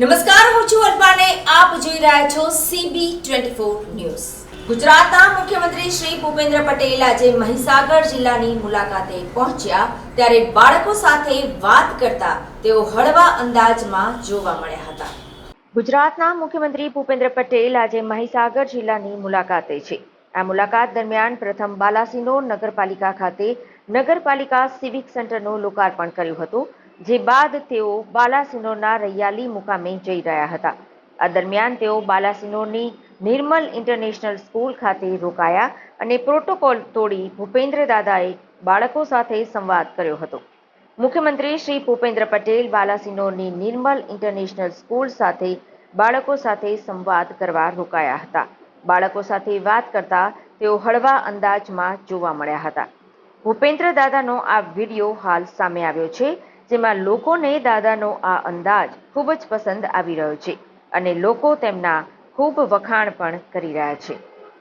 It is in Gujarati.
નમસ્કાર, હું છું અલ્પાને આપ જોઈ રહ્યા છો સીબી ટ્વેન્ટી ફોર ન્યૂઝ. ગુજરાતના મુખ્યમંત્રી શ્રી ભૂપેન્દ્ર પટેલ આજે મહીસાગર જિલ્લાની મુલાકાતે પહોંચ્યા. ત્યારે બાળકો સાથે વાત કરતા તેઓ હળવા અંદાજમાં જોવા મળ્યા હતા. ગુજરાતના મુખ્યમંત્રી ભૂપેન્દ્ર પટેલ આજે મહીસાગર જિલ્લાની મુલાકાતે છે. આ મુલાકાત દરમિયાન પ્રથમ બાલાસિનોર નગરપાલિકા ખાતે નગરપાલિકા સિવિક સેન્ટરનું લોકાર્પણ કર્યું હતું. જે બાદ તેઓ બાલાસિનોરના રૈયાલી મુકામે જઈ રહ્યા હતા. આ દરમિયાન તેઓ બાલાસિનોરની નિર્મલ ઇન્ટરનેશનલ સ્કૂલ ખાતે રોકાયા અને પ્રોટોકોલ તોડી ભૂપેન્દ્ર દાદાએ બાળકો સાથે સંવાદ કર્યો હતો. મુખ્યમંત્રી શ્રી ભૂપેન્દ્ર પટેલ બાલાસિનોરની નિર્મલ ઇન્ટરનેશનલ સ્કૂલ સાથે બાળકો સાથે સંવાદ કરવા રોકાયા હતા. બાળકો સાથે વાત કરતા તેઓ હળવા અંદાજમાં જોવા મળ્યા હતા. ભૂપેન્દ્ર દાદાનો આ વીડિયો હાલ સામે આવ્યો છે. જેમાં લોકોને દાદાનો આ અંદાજ ખૂબ જ પસંદ આવી રહ્યો છે અને લોકો તેમના ખૂબ વખાણ પણ કરી રહ્યા છે.